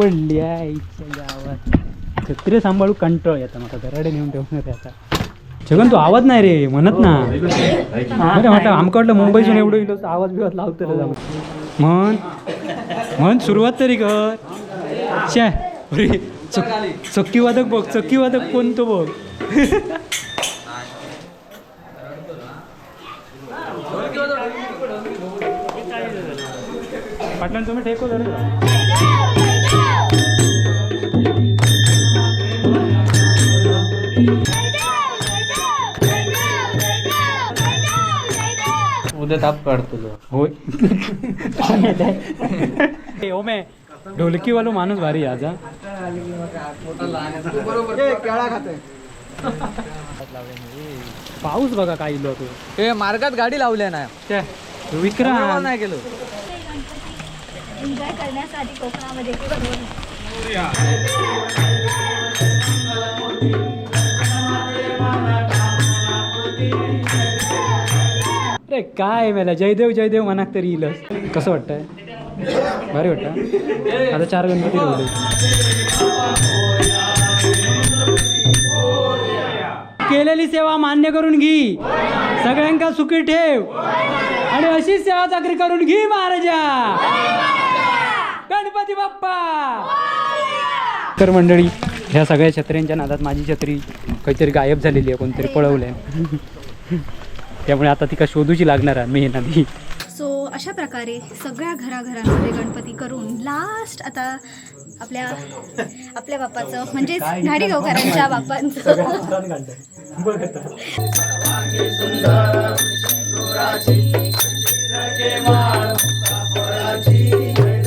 पडली आहे इच्छा गावात. छत्री सांभाळू कंटाळ येता मला घराडे नेऊन ठेवून आता. छगन तू आवाज नाही रे म्हणत ना. अरे म्हटलं आमका वाटलं मुंबईतून एवढं इलो आवाज बिवाज लावतो जाऊ. म्हण म्हण सुरुवात तरी कर. शे अरे चक- चक्की वादक बघ चक्की वादक कोणतो बघ. पाटण तुम्ही ठेको झालं. उद्या ताप काढतो तो. होय. ए, ओमे ढोलकीवालो माणूस भारी आहे आज हा. पाऊस बघा काय इलो तू. हे मार्गात गाडी लावल्या ना. त्या विक्रा नाही गेलो एन्जॉय करण्यासाठी कोकणामध्ये. अरे काय मेला? जयदेव जयदेव मनाक तरी येईल. कसं वाटतंय? भारी वाटतं आता चार गणपती ठेवले केलेली सेवा मान्य करून घे. सगळ्यांका सुखी ठेव. आणि अशीच सेवा चाकरी करून घे महाराजा. गणपती बाप्पा. तर मंडळी ह्या सगळ्या छत्र्यांच्या नादात माझी छत्री काहीतरी गायब झालेली आहे कोणतरी पळवलंय. त्यामुळे आता ती का शोधूची लागणार आहे मेहनती सो अशा प्रकारे सगळ्या घराघरांमध्ये गणपती करून लास्ट आता आपल्या आपल्या बाप्पाचं म्हणजेच घाडीगावकरांच्या बाप्पांचं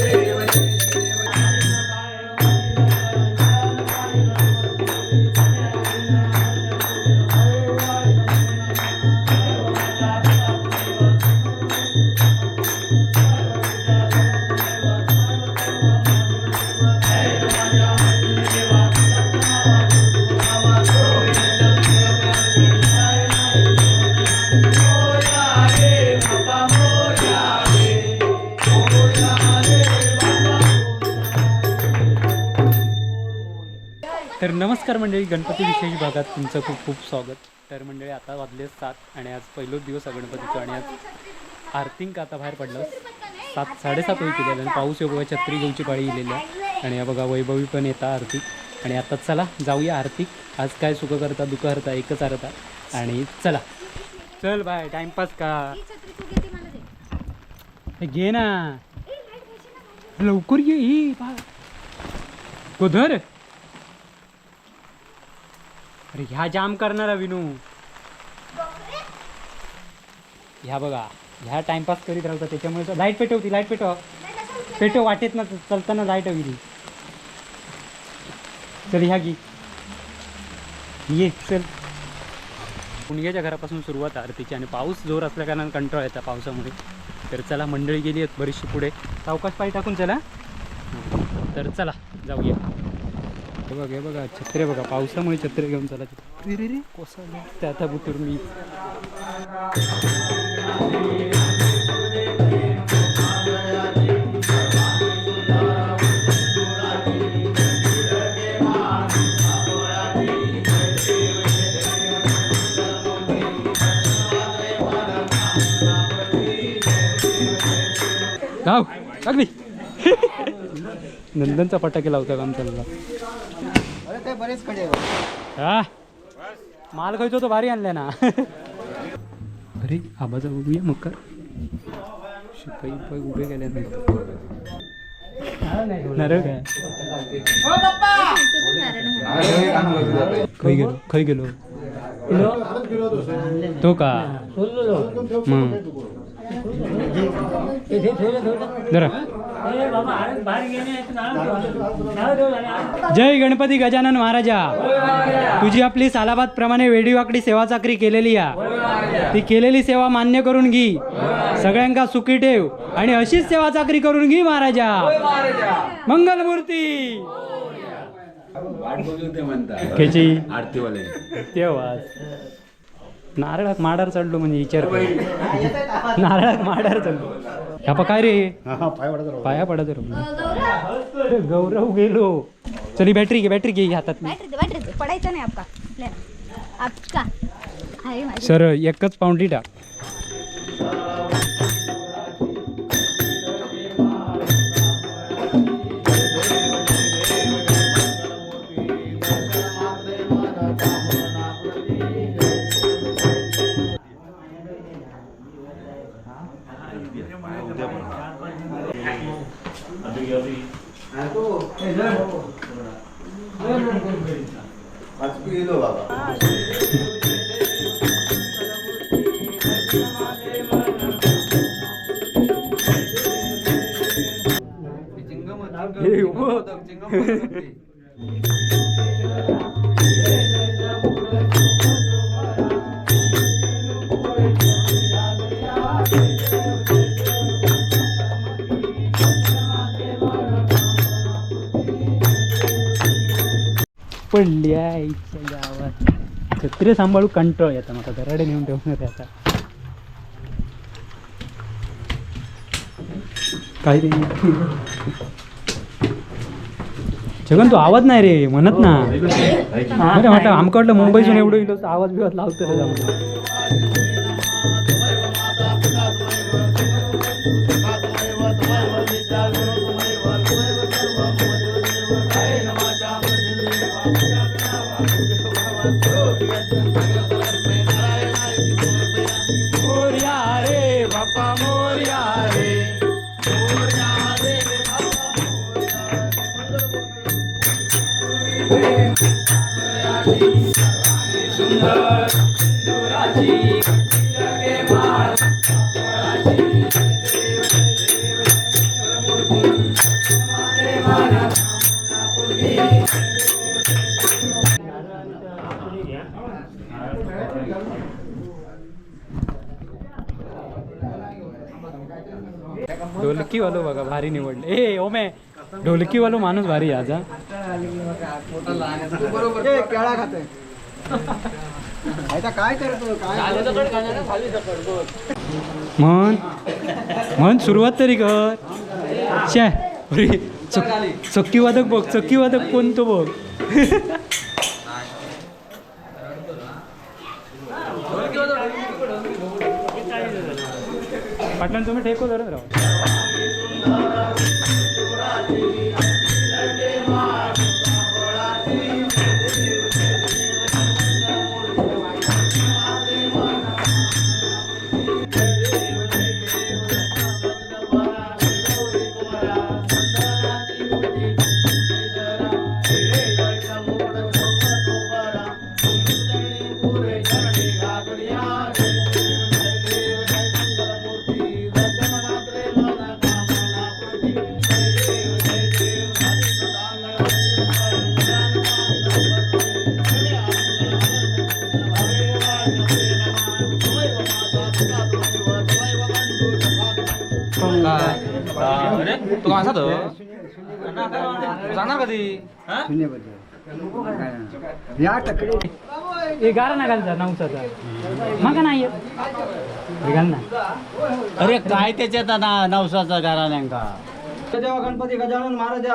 नमस्कार मंडळी गणपती विशेष भागात तुमचं खूप खूप स्वागत. तर मंडळी आता वाजले सात आणि आज पहिलोच दिवस आहे गणपतीचा आणि आज आरतींक आता बाहेर पडलं? सात साडेसात होई केलेलं आणि पाऊस योगा छत्री घेऊची पाळी गेलेली आहे. आणि या बघा वैभवी पण येता आरती. आणि आता चला जाऊया आरती. आज काय सुख करता दुःख करता एकच अर्था आणि चला. चल बाय टाइमपास का? हे घे ना. लवकर ये ही बा गोधर अरे ह्या जाम करणारा विनू. ह्या बघा ह्या टाइमपास करीत राहता त्याच्यामुळे लाइट पेटवती लाइट पेटव. पेटव वाटेत ना चलताना लाइट हवी चल ह्या गी ये चल. पुणग्याच्या घरापासून सुरुवात आरतीची आणि पाऊस जोर असल्या कारणाने कंटाळा येतात पावसामुळे. तर चला मंडळी गेली आहेत बरीचशी पुढे. सावकाश पाय टाकून चला. तर चला जाऊया. हे बघा हे बघा छत्रे बघा. पावसामुळे छत्रे घेऊन चला रे रे कोसळलं त्या आता बुतूर मी. गाव नंदनचा फटाके लावता काम चालला हा? माल खायचो तो भारी आणलाय ना. अरे आबाजा बघूया मकर शिपाई पाय उभे केले नाही खै गेलो खै गेलो. तो का? मग जरा. जय गणपती गजानन महाराजा. तुझी आपली सालाबाद प्रमाणे वेडीवाकडी सेवा चाकरी केलेली आहे ती केलेली सेवा मान्य करून घे. सगळ्यांका सुखी ठेव आणि अशीच सेवा चाकरी करून घे महाराजा. मंगलमूर्ती. तेव्हा नारळात माडार चढलो म्हणजे विचार कर. नारळात माडार चढलो. ह्या पा काय रे? हा हा पाय वाढत राहू. पाया पडा जर. अरे गौरव गेलो. चली बॅटरी घे बॅटरी घे हातात बॅटरी दे बॅटरी दे. पडायचं नाही आपका. ले. आपका. आहे माझी. सर एकच पाऊंडी टाक पडली इच्छा गावात. छत्री सांभाळू कंटाळ येता मला दराडे नेऊन ठेवणार आहे आता. काय नाही जगन तू आवाज नाही रे म्हणत ना. अरे वाटतं आमका वाटलं मुंबईतून एवढं इलो तर आवाज बिवाज लावतो ढोलकी वालो बघा भारी निवडले ए ओमे ढोलकी वालो माणूस भारी आज हा. काय करतो? काय म्हण. म्हण सुरुवात तरी कर. शे अरे चक- चक्की वादक बघ चक्की वादक कोणतो बघ. पाटण तुम्ही ठेको धरत राहा. असा तो जाणार कधी? या टकडे गारा ना घालता नवसाचा. मग नाही हे घाल ना. अरे काय त्याच्यात ना नवसाचा गारा नेमका जेव्हा गणपती गजानन महाराज.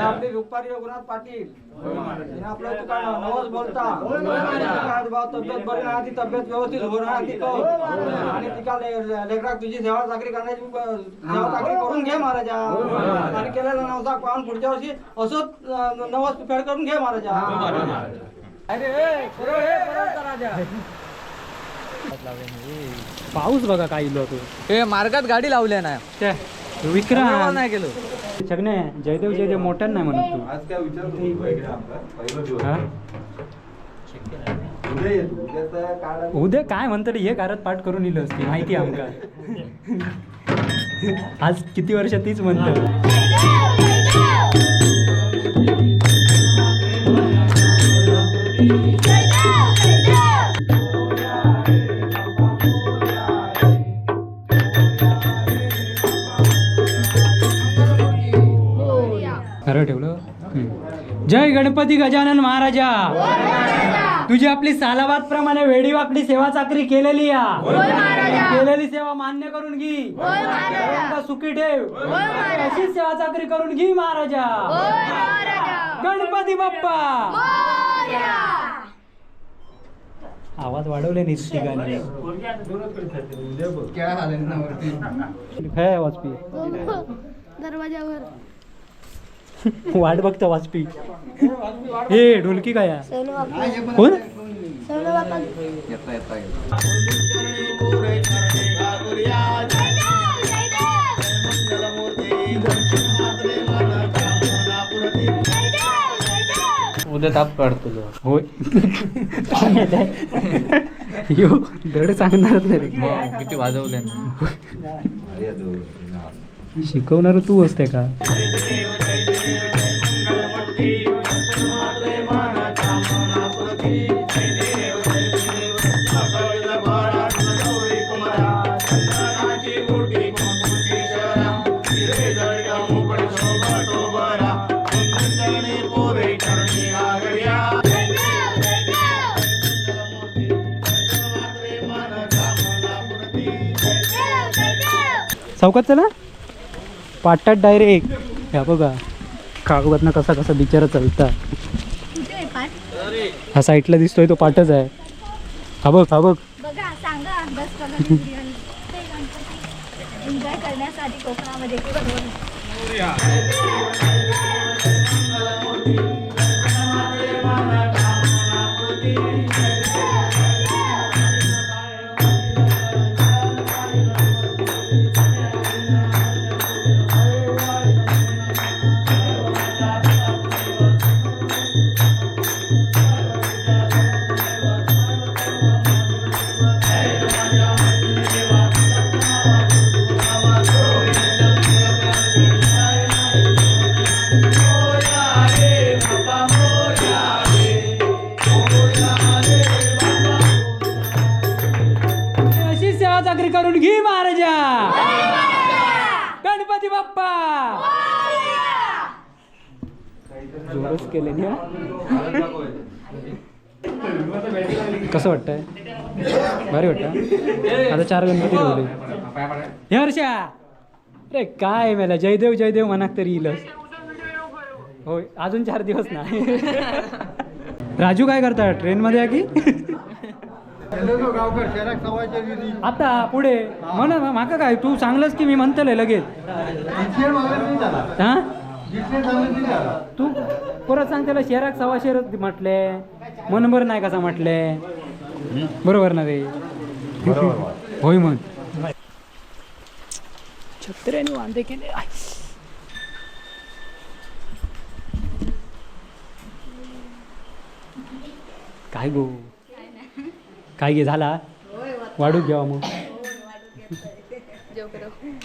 आपले रुपारी रघुनाथ पाटील. आणि आपलं तुका नवस बोलता. काय भाव तब्येत बरी नाही ती तब्येत व्यवस्थित हो ना ती. कर आणि तिका ले- लेकराक तुझी सेवा चाकरी करण्याची ब- सेवा चाकरी करून घे महाराजा. आणि केलेला नवसा पाहून पुढच्या वर्षी असंच अं, नवस फेड करून घे महाराजा. अरे. पाऊस बघा काय इलो तू. हे मार्गात गाडी लावल्या ना. त्या विक्रांत नाही गेलो. छगने जयदेव जयदेव मोठ्यान नाही म्हणत तू. आज काय विचारतो हा? उद्या काय म्हणतं रे हे कारत पाठ करून इलो असती माहिती आहे आमका. आज किती वर्ष तीच म्हणतं. खरं ठेवलं. जय गणपती गजानन महाराजा. तुझी आपली सालाबाद प्रमाणे वेडी वाकडी सेवा चाकरी केलेली या. केलेली सेवा मान्य करून घे. सुखी ठेव. अशीच सेवा चाकरी करून घे महाराजा. गणपती बाप्पा. आवाज वाढवले ठिकाणी काय वाजपी दरवाजावर. वाट बघता वाजपी. हे ढोलकी काय? कोण? उद्या ताप काढतो होय. यो धड सांगणारच नाही. किती वाजवले शिकवणार तू असते का? चौकात चला. पाटात डायरेक्ट ह्या बघा. काळोखातनं कसा कसा बिचारा चालता. हा साईडला दिसतोय तो पाटच आहे. हा बघ हा बघ. करण्यासाठी कोकणामध्ये. आता चार गणपती ठेवले. हे. वर्षा अरे काय मला जयदेव जयदेव मनाक तरी येईलच होय अजून चार दिवस ना. राजू काय करता ट्रेनमध्ये आहे की? आता पुढे म्हण माका काय तू सांगलंस की मी म्हणतले लगेच. हा? तू परत सांग त्याला शेराक सव्वा शेर म्हटले मनभर नाही कसा म्हटले. बरोबर ना रे होय म्हण छत्र्याने वांदे केले आय. काय गो काय घे झाला वाढू घ्यावा मग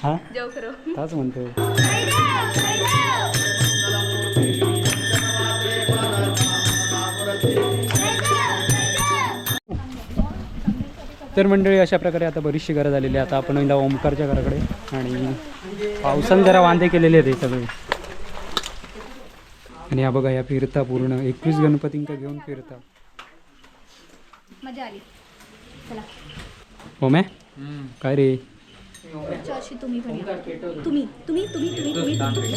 हा ताच म्हणतो तर मंडळी अशा प्रकारे आता बरीचशी घरं झालेली आहे. आता आपण एकदा ओमकारच्या घराकडे आणि पावसानं जरा वांदे केलेले आहेत सगळे. आणि हा बघा या फिरता पूर्ण. एकवीस गणपतींका घेऊन फिरता. मजा आली. चला. ओम्या काय रे? तुम्ही पण या. तुम्ही तुम्ही तुम्ही तुम्ही तुम्ही. तुम्ही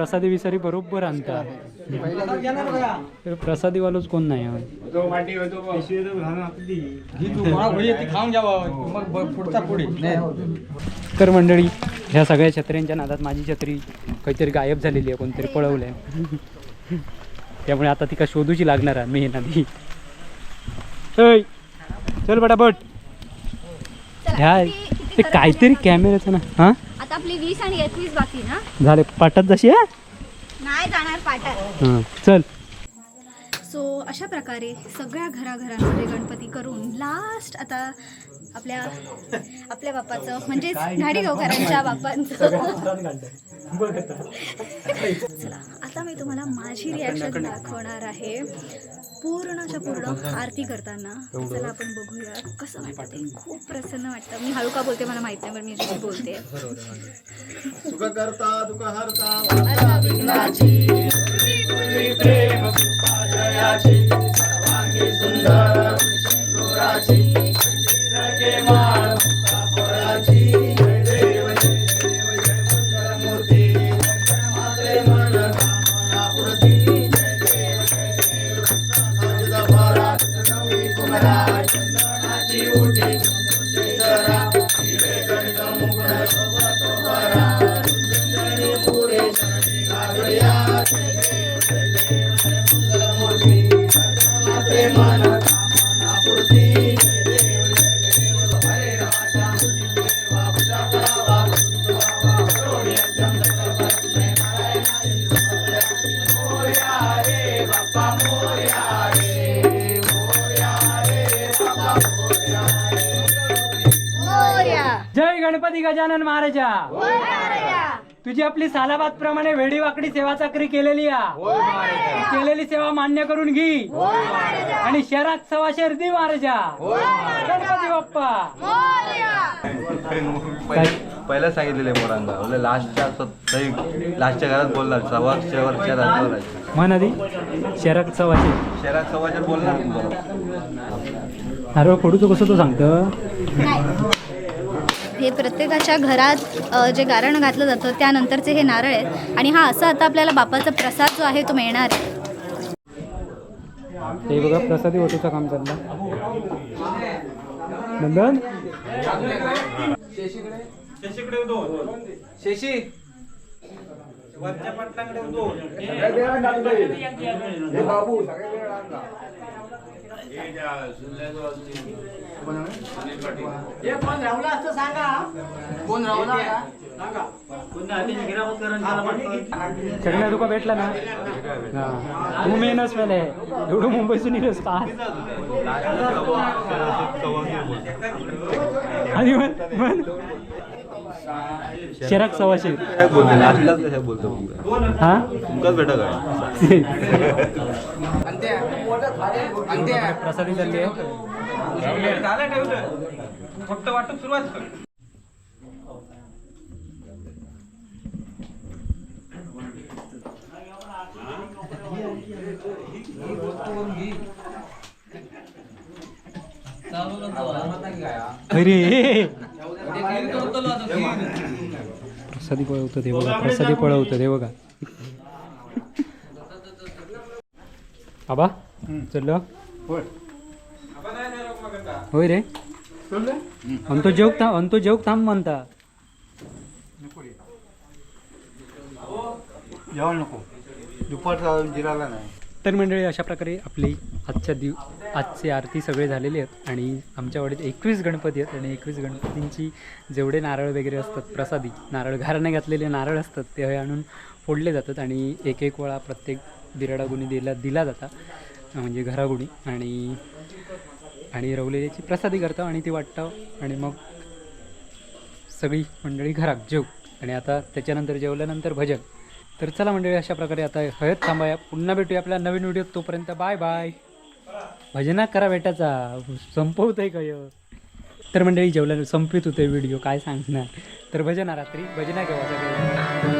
प्रसादी विसारी बरोबर आणता. तर प्रसादीवालोच कोण नाही होय. खाऊन जावं मग ब- पुढचा पुढे. तर मंडळी ह्या सगळ्या छत्र्यांच्या नादात माझी छत्री काहीतरी गायब झालेली आहे कोणतरी पळवलंय. त्यामुळे आता ती का शोधूची लागणार आहे मी नदी ऐ, चल बटाबट चला, ह्या ते काहीतरी कॅमेऱ्याचं ना हा? आपली वीस आणि एकवीस बाकी ना? झाले पाठात जशी आहे नाही जाणार हां चल. सो अशा प्रकारे सगळ्या घराघरांमध्ये गणपती करून लास्ट आता आपल्या आपल्या बाप्पाचं म्हणजेच घाडीगावकरांच्या बाप्पांचं. चला आता मी तुम्हाला माझी रिॲक्शन दाखवणार आहे. पूर्णच्या पूर्ण आरती करताना चला आपण बघूया कसं वाटतं ते. खूप प्रसन्न वाटतं. मी हळू का बोलते मला माहीत नाही पण मी जशी बोलते. सुख करता दुःख हरता जय गणपती गजानन महाराजा. तुझी आपली सालाबाद प्रमाणे वेडी वाकडी सेवा चाकरी केलेली आ. केलेली सेवा मान्य करून घे. आणि शहरात सवा शर्दी महाराजा. गणपती बाप्पा. पहिला सांगितलेले मोरांना बोले लास्टच्या लास्टच्या घरात बोलणार. सव्वा शेवटच्या रात्री बोलायचं. म्हण आधी. शहरात सवाशे. शहरात सव्वाच्या बोलणार नारळ फोडूचं कसं तो सांगतं. हे प्रत्येकाच्या घरात जे गारण घातलं जातं त्यानंतरचे हे नारळ आहेत. आणि हा असा आता आपल्याला बापाचा प्रसाद जो आहे तो मिळणार आहे. ते बघा प्रसादी वटूचं काम चाललं. नंदन? सगळ्या तुका भेटला ना? हा. तू मेनच पहिले एवढं मुंबईतून येतोस का आणि म्हण म्हण. शहरात सवाशे काय बोलतो लास्टलाच कशा बोलतो तुमका हा? तुमकाच भेटा काय प्रसादी चालली आहे. फक्त वाटप सुरुवात कर अरे प्रसादी पळवतं ते बघा प्रसादी पळवतं ते बघा. आबा चल होय रे. आणि तो जेवक थांब तो जेवक थांब म्हणता. जेवण नको. दुपारचा जिराला नाही. तर मंडळी अशा प्रकारे आपली आजच्या दिव आजची आरती सगळे झालेली आहेत आणि आमच्या वाडीत एकवीस गणपती आहेत आणि एकवीस गणपतींची जेवढे नारळ वगैरे असतात प्रसादी नारळ घराने घातलेले नारळ असतात ते आणून फोडले जातात आणि एक एक वेळा प्रत्येक बिराडागुणी दिला दिला जाता म्हणजे घरागुणी. आणि आणि रवलेल्याची प्रसादी करतो आणि ती वाटतं. आणि मग सगळी मंडळी घरात जेव आणि आता त्याच्यानंतर जेवल्यानंतर भजन. तर चला मंडळी अशा प्रकारे आता हळद थांबाया. पुन्हा भेटूया आपल्या नवीन व्हिडिओत. तोपर्यंत बाय बाय. भजना करा बेटाचा. संपवत आहे काय तर मंडळी जेवल्यानं संपित होते व्हिडिओ. काय सांगणार? तर भजना रात्री भजना केव्हा